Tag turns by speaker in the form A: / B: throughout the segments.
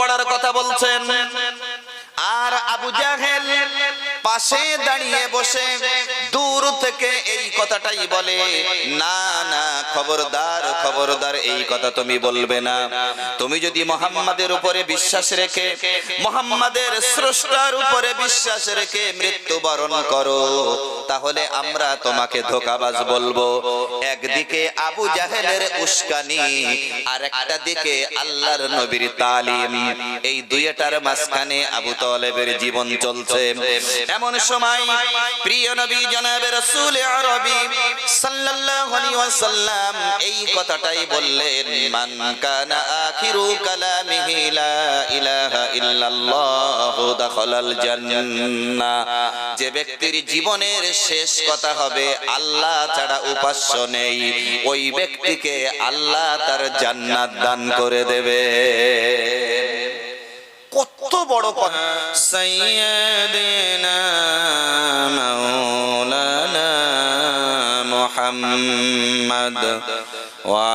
A: পড়ার কথা বলছেন। আর আবু জাহেল পাশে দাঁড়িয়ে বসে দূর থেকে এই কথাটাই বলে, না না, খবরদার খবরদার, এই কথা তুমি বলবে না। তুমি যদি মোহাম্মদের উপরে বিশ্বাস রেখে, মোহাম্মদের স্রষ্টার উপরে বিশ্বাস রেখে মৃত্যুবরণ করো, তাহলে আমরা তোমাকে ধোকাবাজ বলব। একদিকে আবু জাহেলের উস্কানি আর একটা দিকে আল্লাহর নবীর তালিম। এই দুইটার মাঝখানে আবু তলেবের জীবন চলছে। এমন সময় প্রিয় নবী জনাবে রাসূল আরবি সাল্লাল্লাহু আলাইহি ওয়াসাল্লাম এই কথাটাই বললেন, মান কানা আখিরু আখিরু কালামিহি লা ইলাহা ইল্লাল্লাহ দাখালাল জান্নাহ। যে ব্যক্তির জীবনের শেষ কথা হবে, আল্লাহ ছাড়া উপাস্য নেই। ওই ব্যক্তিকে আল্লাহ তার জান্নাত দান করে দেবে। কত বড় কথা সাইয়্যিদিনা মাওলানা মুহাম্মদ ওয়া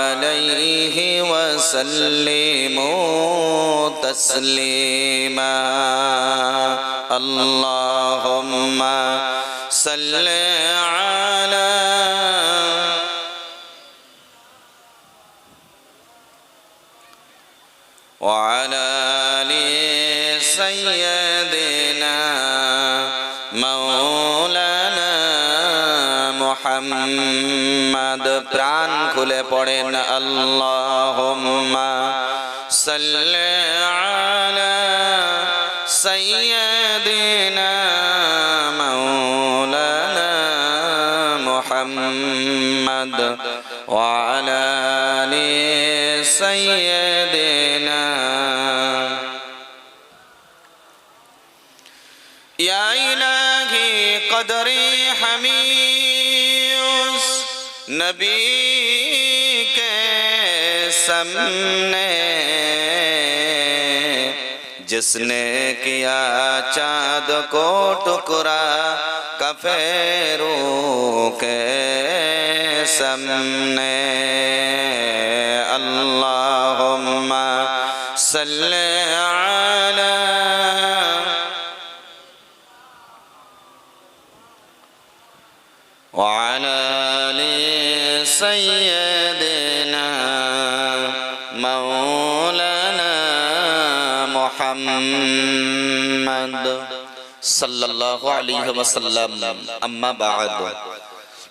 A: وسلموا تسليما. اللهم صل على وعلى آل سيدنا مولانا محمد মোহাম্মদ প্রাণ খুলে পড়েন। আল্লাহ সাল্লি আলা সাইয়্যিদিনা মাওলানা মুহাম্মদ ওয়া नबी के सामने जिसने किया चाँद को टुकड़ा कफेरों के सामने। अल्लाहुम्मा सल्ले مولانا محمد صلى الله عليه وسلم. أما بعد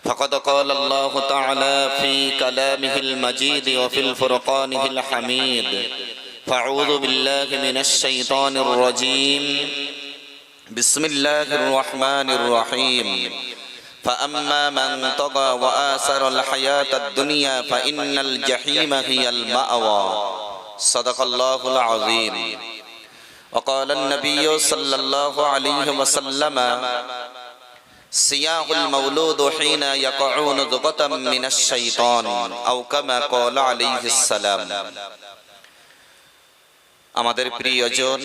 A: فقد قال الله تعالى في كلامه المجيد وفي الفرقانه الحميد فأعوذ بالله من الشيطان الرجيم. بسم الله الرحمن الرحيم. فأما من طغى وآثر الحياة الدنيا فإن الجحيم هي المأوى صدق الله العظيم وقال النبي صلى الله عليه وسلم سياق المولود حين يقعون ضغطا من الشيطان أو كما قال عليه السلام আমাদের প্রিয়জন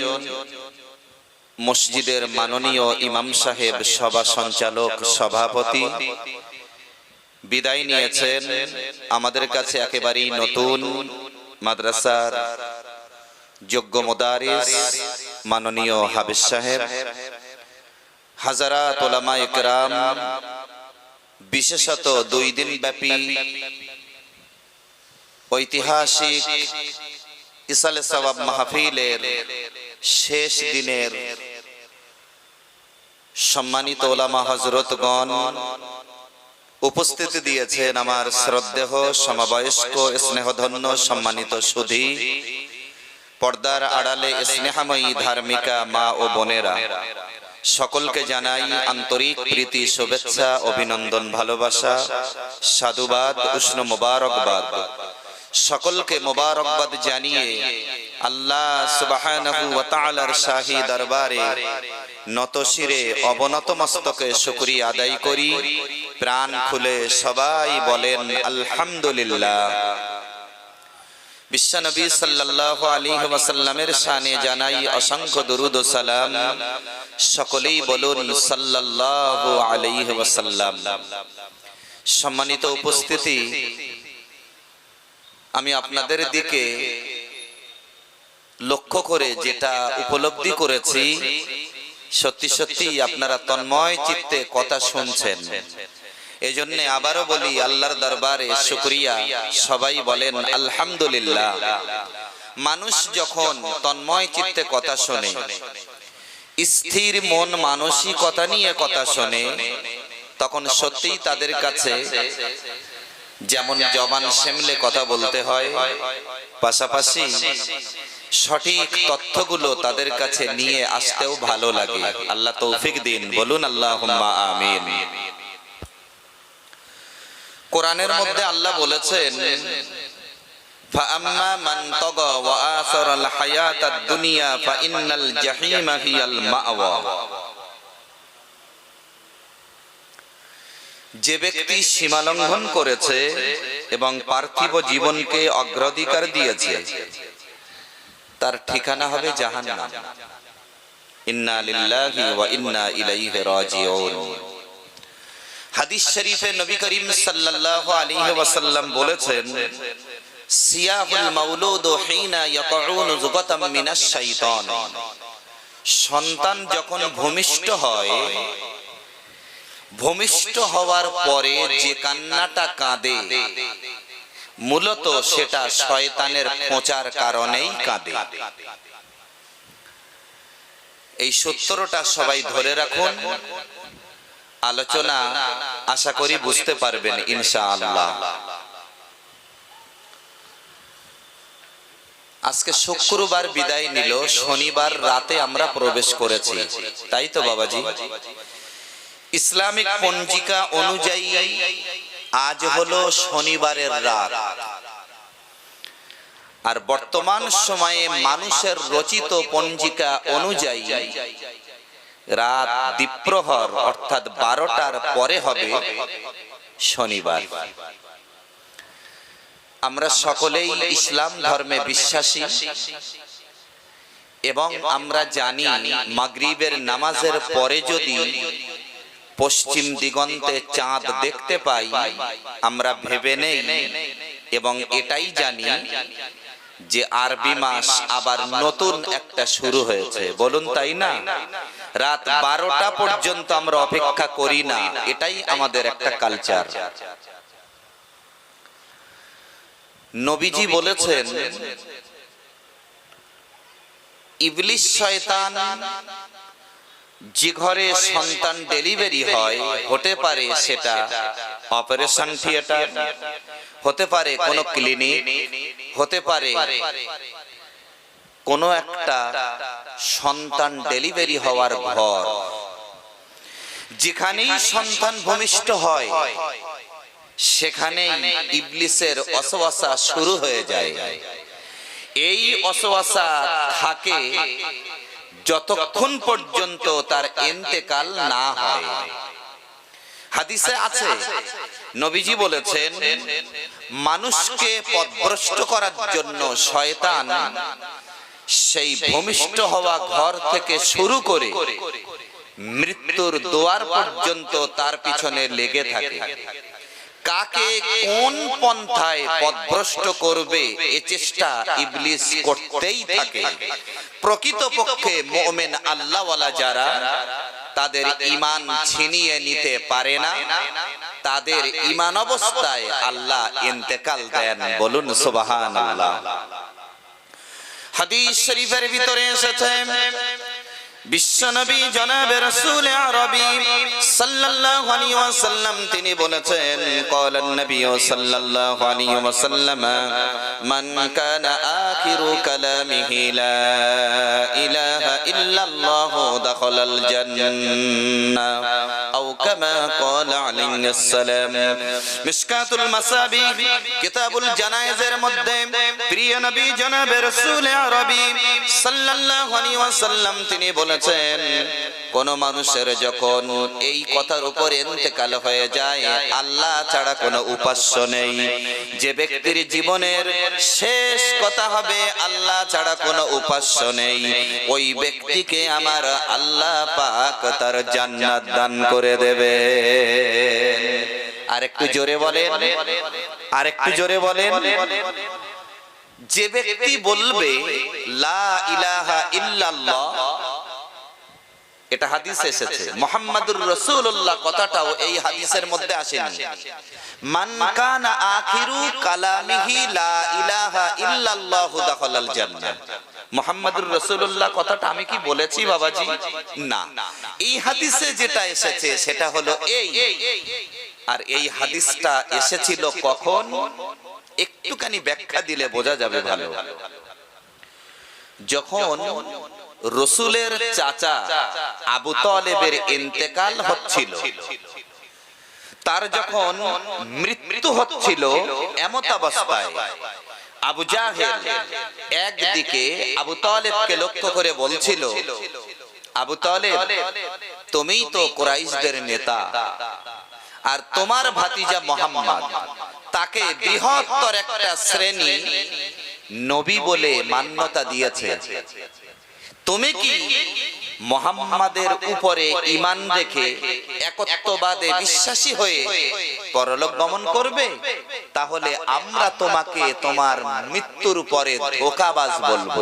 A: মসজিদের মাননীয় ইমাম সাহেব সভা সঞ্চালক সভাপতি বিদায় নিয়েছেন আমাদের কাছে একেবারেই নতুন মাদ্রাসার যোগ্য মোদারিস মাননীয় হাবিজ সাহেব হাজারা তোলামা একরাম বিশেষত দুই দিন ব্যাপী ঐতিহাসিক ইসালে সওয়াব মাহফিলের শেষ দিনের সম্মানিত ওলামা হজরতগণ উপস্থিতি দিয়েছেন আমার শ্রদ্ধেহ, সমবয়স্ক, স্নেহধন্য, সম্মানিত সুধী, পর্দার আড়ালে স্নেহাময়ী ধার্মিকা মা ও বোনেরা। সকলকে জানাই আন্তরিক প্রীতি, শুভেচ্ছা, অভিনন্দন, ভালোবাসা, সাধুবাদ, উষ্ণ মোবারকবাদ। সকলকে মোবারকবাদ জানিয়ে আল্লাহ ওয়া শাহী দরবারে নতশিরে অবনত মস্তকে শুকরিয়া আদায় করি। প্রাণ খুলে সবাই বলেন আলহামদুলিল্লাহ। বিশ্বনবী সাল্লাল্লাহু আলাইহি ওয়াসাল্লামের শানে জানাই অসংখ্য দরুদ ও সালাম। সকলেই বলুন সাল্লাল্লাহু আলাইহি ওয়াসাল্লাম। সম্মানিত উপস্থিতি আমি আপনাদের দিকে লক্ষ্য করে যেটা উপলব্ধি করেছি সত্যি সত্যি আপনারা তন্ময় চিত্তে কথা শুনছেন। এজন্য আবারও বলি আল্লাহর দরবারে শুকরিয়া। সবাই বলেন আলহামদুলিল্লাহ। মানুষ যখন তন্ময় চিত্তে কথা শোনে স্থির মন মানসিকতা নিয়ে কথা শোনে তখন সত্যিই তাদের কাছে যেমন জবান সেমলে কথা বলতে হয় পাশাপাশি সঠিক তথ্যগুলো তাদের কাছে নিয়ে আসতেও ভালো লাগে আল্লাহ তৌফিক দিন বলুন আল্লাহ আমিন কোরআনের মধ্যে আল্লাহ বলেছেন فأما من طغى وآثر الحياة الدنيا فإن الجحيم هي المأوى যে ব্যক্তি সীমা লঙ্ঘন করেছে এবং পার্থিব জীবনকে অগ্রাধিকার দিয়েছে তার ঠিকানা হবে জাহান্নাম। ইন্না লিল্লাহি ওয়া ইন্না ইলাইহি রাজিউন। হাদিস শরীফে নবী করিম সাল্লাল্লাহু আলাইহি ওয়াসাল্লাম বলেছেন, সিয়াহুল মাউলুদ হিনা ইয়াকউন যুগাতাম মিনাশ শাইতান। সন্তান যখন ভূমিষ্ঠ হয়, ভূমিষ্ঠ হওয়ার পরে যে কান্নাটা কাঁদে মূলত সেটা শয়তানের খোঁচার কারণেই কাঁদে। এই সত্তরটা সবাই ধরে রাখুন। আলোচনা আশা করি বুঝতে পারবেন ইনশা আল্লাহ আজকে শুক্রবার বিদায় নিল শনিবার রাতে আমরা প্রবেশ করেছি। তাই তো বাবাজি? ইসলামিক পঞ্জিকা অনুযায়ী আজ হলো শনিবারের রাত। আর বর্তমান সময়ে মানুষের রচিত পঞ্জিকা অনুযায়ী রাত দ্বীপ্রহর, অর্থাৎ বারোটার পরে হবে শনিবার। আমরা সকলেই ইসলাম ধর্মে বিশ্বাসী এবং আমরা জানি মাগরিবের নামাজের পরে যদি পশ্চিম দিগন্তে চাঁদ দেখতে পাই, আমরা ভেবে নেই এবং এটাই জানি যে আরবি মাস আবার নতুন একটা শুরু হয়েছে। বলুন, তাই না? রাত বারোটা পর্যন্ত আমরা অপেক্ষা করি না। এটাই আমাদের একটা কালচার নবীজি বলেছেন ইবলিশ শয়তান যে ঘরে সন্তান ডেলিভারি হয়, হতে পারে সেটা অপারেশন থিয়েটার, হতে পারে কোনো ক্লিনিক, হতে পারে কোনো একটা সন্তান ডেলিভারি হওয়ার ঘর। যেখানেই সন্তান ভূমিষ্ঠ হয়, সেখানেই ইবলিসের অসবাসা শুরু হয়ে যায়। এই অসবাসা থাকে যতক্ষণ পর্যন্ত তার এন্তেকাল না হয়। হাদিসে আছে, নবীজি বলেছেন, মানুষকে পথভ্রষ্ট করার জন্য শয়তান সেই ভূমিষ্ঠ হওয়া ঘর থেকে শুরু করে মৃত্যুর দোয়ার পর্যন্ত তার পিছনে লেগে থাকে। কাকে কোন পন্থায় পথভ্রষ্ট করবে এ চেষ্টা ইবলিস করতেই থাকে। প্রকৃতপক্ষে মোমেন আল্লাহওয়ালা যারা তাদের ইমান ছিনিয়ে নিতে পারে না। তাদের ইমান অবস্থায় আল্লাহ ইন্তেকাল দেন। বলুন সুবাহান আল্লাহ হাদিস শরীফের ভিতরে এসেছে। বিশ্বনবী জনাবে রাসূল আরবি সাল্লাল্লাহু আলাইহি ওয়াসাল্লাম, তিনি বলেছেন ক্বালান নবী সাল্লাল্লাহু আলাইহি ওয়াসাল্লাম, মান কানা আখিরু কালামিহি লা ইলাহা ইল্লাল্লাহ দাখালাল জান্নাহ, আও কামা ক্বালা আলাইহিস সালাম। মিশকাতুল মাসাবি, কিতাবুল জানায়েজের মধ্যে প্রিয় নবী জনাবে রাসূল আরবি সাল্লাল্লাহু আলাইহি ওয়াসাল্লাম, তিনি বলেছেন কোন মানুষের যখন এই কথার উপর ইন্তেকাল হয়ে যায়, আল্লাহ ছাড়া কোনো উপাস্য নেই। যে ব্যক্তির জীবনের শেষ কথা হবে, আল্লাহ ছাড়া কোনো উপাস্য নেই। ওই ব্যক্তিকে আমার আল্লাহ পাক তার জান্নাত দান করে দেবে আর একটু জোরে বলেন আর একটু জোরে বলেন। যে ব্যক্তি বলবে, লা ইলাহা ইল্লাল্লাহ এটা হাদিস এসেছে। মোহাম্মদুর রসুল্লাহ কথাটাও এই হাদিসের মধ্যে আসেনি। মান কথাটা আমি কি বলেছি বাবাজি? না। এই হাদিসে যেটা এসেছে, সেটা হলো আর এই হাদিসটা এসেছিল কখন? একটুখানি ব্যাখ্যা দিলে বোঝা যাবে ভালো। যখন রসুলের চাচা আবু তলেবের ইন্তেকাল হচ্ছিল। তার যখন মৃত্যু হচ্ছিল এমত অবস্থায়, আবু জাহেল একদিকে আবু তলেবকে লক্ষ্য করে বলছিল, আবু তলেব, তুমিই তো কোরাইশদের নেতা আর তোমার ভাতিজা মোহাম্মদ। তাকে বৃহত্তর একটা শ্রেণি নবী বলে মান্যতা দিয়েছে। তুমি কি মোহাম্মদের উপরে ইমান রেখে একত্ববাদে বিশ্বাসী হয়ে পরলোক গমন করবে? তাহলে আমরা তোমাকে তোমার মৃত্যুর পরে ধোকাবাজ বলব।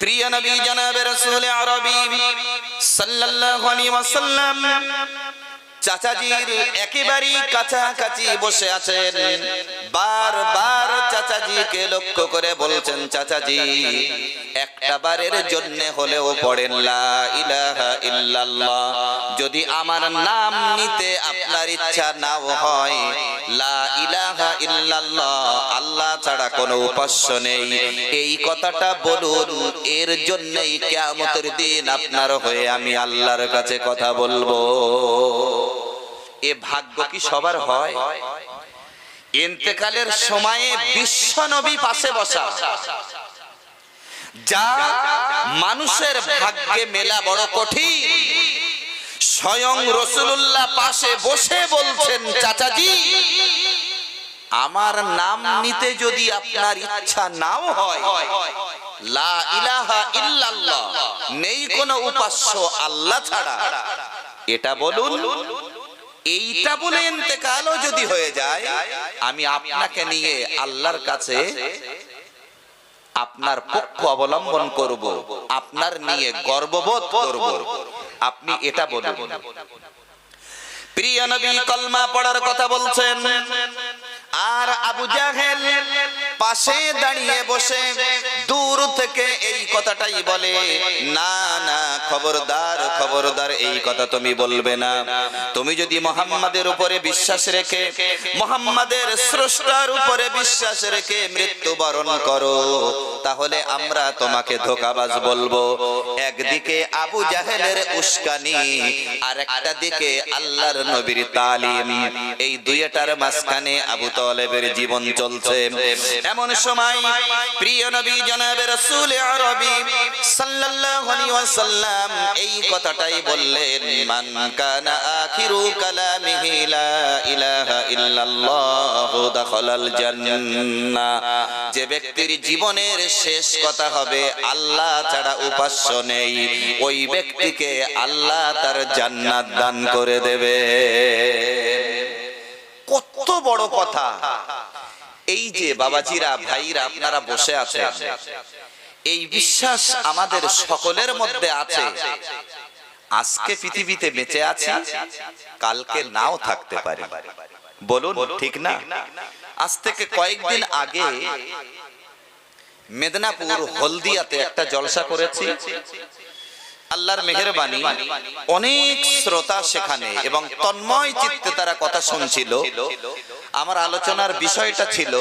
A: প্রিয় নবী জনাবে রাসূল আরবি সাল্লাল্লাহু আলাইহি ওয়াসাল্লাম চাচাজির একেবারেই কাছাকাছি বসে আছেন। বারবার চাচাজিকে লক্ষ্য করে বলছেন চাচাজি একটা বারের জন্য হলেও পড়েন লা ইলাহা ইল্লাল্লাহ। যদি আমার নাম নিতে আপনার ইচ্ছা নাও হয় লা ইলাহা ইল্লাল্লাহ। আল্লাহ ছাড়া কোনো উপাস্য নেই। এই কথাটা বলুন, এর জন্যই কিয়ামতের দিন আপনার হয়ে আমি আল্লাহর কাছে কথা বলব। এ ভাগ্য কি সবার হয়? ইন্তেকালের সময়ে বিশ্ব নবী পাশে বসা। যা মানুষের ভাগ্যে মেলা বড় কঠিন। স্বয়ং রসুল্লাহ পাশে বসে বলছেন, চাচাজি আমার নাম নিতে যদি আপনার ইচ্ছা নাও হয়, লা নেই কোনো উপাস্য আল্লাহ ছাড়া। এটা বলুন, এইটা বলে যদি হয়ে যায়, আমি আপনাকে নিয়ে আল্লাহর কাছে আপনার পক্ষ অবলম্বন করব, আপনার নিয়ে গর্ববোধ করব। আপনি এটা বলুন। প্রিয় নবী কলমা পড়ার কথা বলছেন। আর আবু জাহেল পাশে দাঁড়িয়ে বসে দূর থেকে এই কথাটাই বলে, না না, খবরদার খবরদার, এই কথা তুমি বলবে না। তুমি যদি মোহাম্মদের উপরে বিশ্বাস রেখে, মোহাম্মদের স্রষ্টার উপরে বিশ্বাস রেখে মৃত্যুবরণ করো, তাহলে আমরা তোমাকে ধোকাবাজ বলব। একদিকে আবু জাহেলের উস্কানি আর একটা দিকে আল্লাহর নবীর তালিম। এই দুইটার মাঝখানে আবু তলেবের জীবন চলছে। এমন সময় প্রিয় নবী জনাবে রাসূল আরবি সাল্লাল্লাহু আলাইহি ওয়াসাল্লাম এই কথাটাই বললেন, মান কানা আখিরু কালামিহি লা ইলাহা যে ব্যক্তির জীবনের শেষ কথা হবে, আল্লাহ ছাড়া উপাস্য নেই। ওই ব্যক্তিকে আল্লাহ তার জান্নাত দান করে দেবে। কত বড় কথা। এই যে বাবাজিরা, ভাইরা, আপনারা বসে আছেন, এই বিশ্বাস আমাদের সকলের মধ্যে আছে। আজকে পৃথিবীতে বেঁচে আছি, কালকে নাও থাকতে পারি। বলুন ঠিক না? আজ থেকে কয়েকদিন আগে মেদিনীপুর হলদিয়াতে একটা জলসা করেছি। আল্লাহর মেহেরবানি অনেক শ্রোতা সেখানে এবং তন্ময় চিত্তে তারা কথা শুনছিল। আমার আলোচনার বিষয়টা ছিল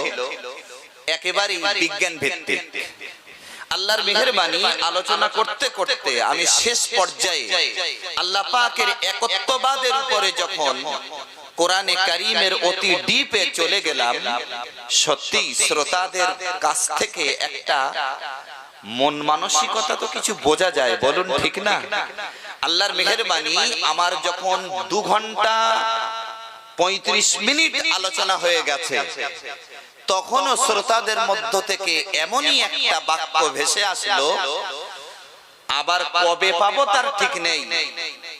A: একেবারেই বিজ্ঞান ভিত্তিক আল্লাহর মেহেরবানি আলোচনা করতে করতে আমি শেষ পর্যায়ে আল্লাহ পাকের একত্ববাদের উপরে যখন কোরআনে কারিমের অতি ডিপে চলে গেলাম। সত্যি শ্রোতাদের কাছ থেকে একটা মন মানসিকতা তো কিছু বোঝা যায় বলুন ঠিক না? আল্লাহর মেহেরবানি আমার যখন দু ঘণ্টা পঁয়ত্রিশ মিনিট আলোচনা হয়ে গেছে তখনও শ্রোতাদের মধ্য থেকে এমনই একটা বাক্য ভেসে আসলো আবার কবে পাবো তার ঠিক নেই।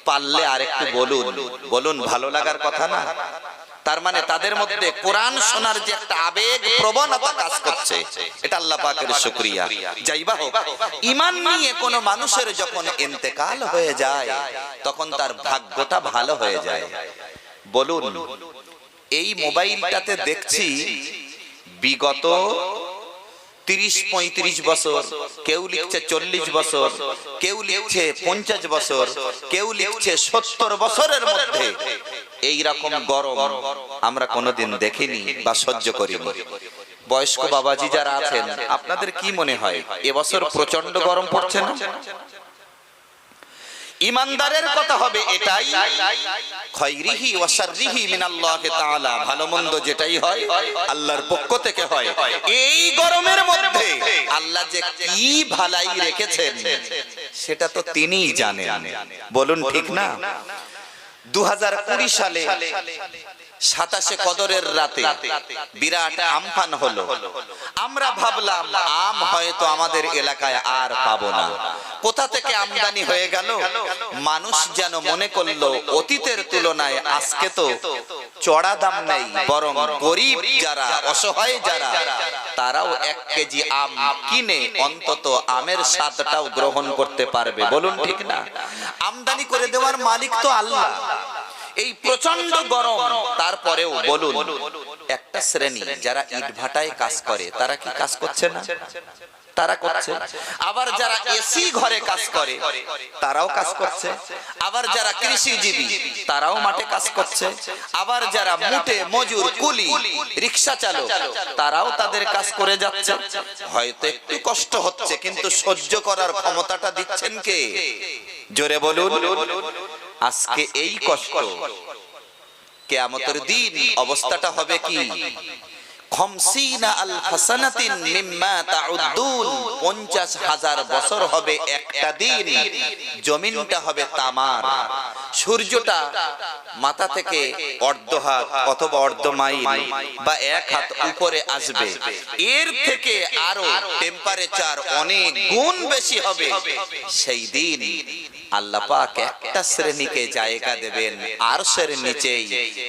A: পারলে আরেকটু বলুন। বলুন। ভালো লাগার কথা না? তার মানে তাদের মধ্যে কোরআন শোনার যে একটা আবেগ প্রবণতা কাজ করছে। এটা আল্লাহ পাকের শুকরিয়া। যাইবা হোক ইমান নিয়ে কোনো মানুষের যখন ইন্তেকাল হয়ে যায় তখন তার ভাগ্যটা ভালো হয়ে যায়। বলুন এই মোবাইলটাতে দেখছি বিগত তিরিশ পঁয়ত্রিশ বছর, কেউ লিখছে চল্লিশ বছর, কেউ লিখছে পঞ্চাশ বছর, কেউ লিখছে সত্তর বছরের মধ্যে। এই রকম গরম আমরা কোনোদিন দেখিনি বা সহ্য করি বয়স্ক বাবাজি যারা আছেন, আপনাদের কি মনে হয় এবছর প্রচণ্ড গরম পড়ছে না? ইমানদারের কথা হবে এটাই। খৈরিহি ওয়াসাররিহি মিনাল্লাহি তাআলা, ভালো মন্দ যেটাই হয়, আল্লাহর পক্ষ থেকে হয়। এই গরমের মধ্যে আল্লাহ যে কি ভালাই রেখেছেন, সেটা তো তিনিই জানেন। বলুন ঠিক না? 2020 সালে সাতাশে কদরের রাতে বিরাট আমফান হলো। আমরা ভাবলাম আম হয়তো আমাদের এলাকায় আর পাবো না। কোথা থেকে আমদানি হয়ে গেল? মানুষ যেন মনে করল অতীতের তুলনায় আজকে তো চড়া দাম নেই বরং গরিব যারা অসহায় যারা তারাও এক কেজি আম কিনে অন্তত আমের স্বাদটাও গ্রহণ করতে পারবে। বলুন ঠিক না? আমদানি করে দেওয়ার মালিক তো আল্লাহ। এই প্রচণ্ড গরম। তারপরেও বলুন, একটা শ্রেণি যারা ইট ভাটায় কাজ করে, তারা কি কাজ করছে না? তারা করছে। আবার যারা এসি ঘরে কাজ করে, তারাও কাজ করছে। আবার যারা কৃষিজীবী, তারাও মাঠে কাজ করছে। আবার যারা মুটে মজুর, কুলি, রিক্সা চালক, তারাও তাদের কাজ করে যাচ্ছে। হয়তো একটু কষ্ট হচ্ছে, কিন্তু সহ্য করার ক্ষমতাটা দিচ্ছেন কে? জোরে বলুন। আজকে এই কষ্ট। কেয়ামতের দিন অবস্থাটা হবে কি? 50 হাজার বছর হবে একটা জমিনটা হবে সূর্যটা মাথা থেকে অথবা অর্ধ বা এক হাত উপরে আসবে। এর থেকে আরও টেম্পারেচার অনেক গুণ বেশি হবে। সেই দিন আল্লাহ পাক একটা শ্রেণীকে জায়গা দেবেন আর সের নিচেই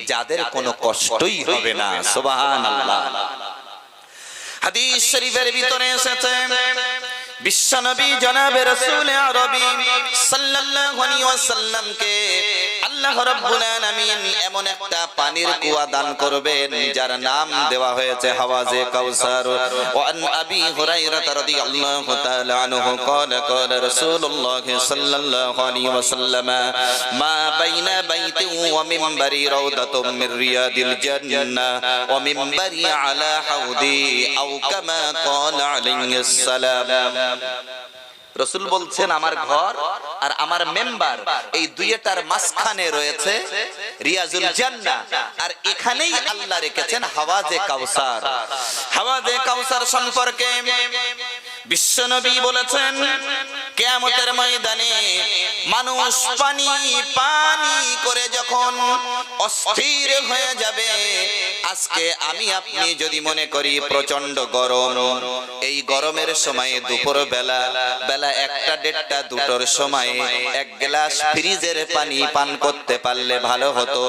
A: যাদের কোনো কষ্টই হবে না। সুবহানাল্লাহ। হাদিস শরীফের ভিতরে এসেছে বিশ্বনবী জনাবে রাসূল আরবি সাল্লাল্লাহু আলাইহি ওয়াসাল্লামকে এমন একটা পানির কুয়া দান করবেন, যার নাম দেওয়া হয়েছে হাওয়াজে কাউসার। ওয়ান আবি হুরাইরা রাদিয়াল্লাহু তাআলা আনহু ক্বালা ক্বালা রাসূলুল্লাহ সাল্লাল্লাহু আলাইহি ওয়াসাল্লাম, মা বাইনা বাইতি ওয়া মিম্বারি রাউদাতুম মিন রিয়াদিল জান্নাহ ওয়া মিম্বারি আলা হাউদি, আও কামা ক্বালা আলাইহিস সালাম। রসুল বলছেন, আমার ঘর আর আমার মেম্বার এই দুইটার মাঝখানে রয়েছে রিয়াজুল জান্নাহ। আর এখানেই আল্লাহ রেখেছেন হাওয়াজে কাউসার। হাওয়াজে কাউসার সম্পর্কে বিশ্বনবী বলেছেন, কেয়ামতের ময়দানে মানুষ পানি পানি করে যখন অস্থির হয়ে যাবে আজকে আমি আপনি যদি মনে করি প্রচণ্ড গরম, এই গরমের সময়ে দুপুর বেলা বেলা একটা, দেড়টা, দুটোর সময় এক গ্লাস ফ্রিজের পানি পান করতে পারলে ভালো হতো।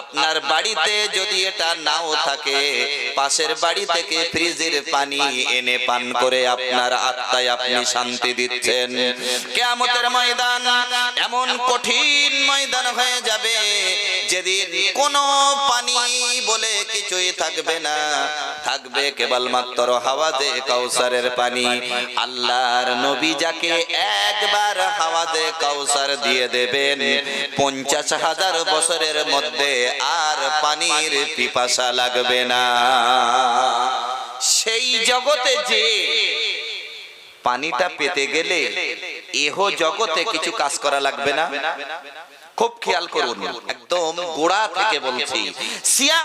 A: আপনার বাড়িতে যদি এটা নাও থাকে, পাশের বাড়ি থেকে ফ্রিজের পানি এনে পান করে আপনার আত্মায় আপনি শান্তি দিচ্ছেন। কেয়ামতের ময়দান এমন কঠিন ময়দান হয়ে যাবে যেদিন কোনো পানি বলে কিছুই থাকবে না, থাকবে কেবলমাত্র হাওয়াজে কাউসারের পানি। আল্লাহর নবী যাকে একবার হাওয়াজে কাউসার দিয়ে দেবেন, পঞ্চাশ হাজার বছরের মধ্যে আর পানির পিপাসা লাগবে না। সেই জগতে যে পানিটা পেতে গেলে, এহ জগতে কিছু কাজ করা লাগবে না? খুব খেয়াল করুন। একদম গোড়া থেকে বলছি। সিয়া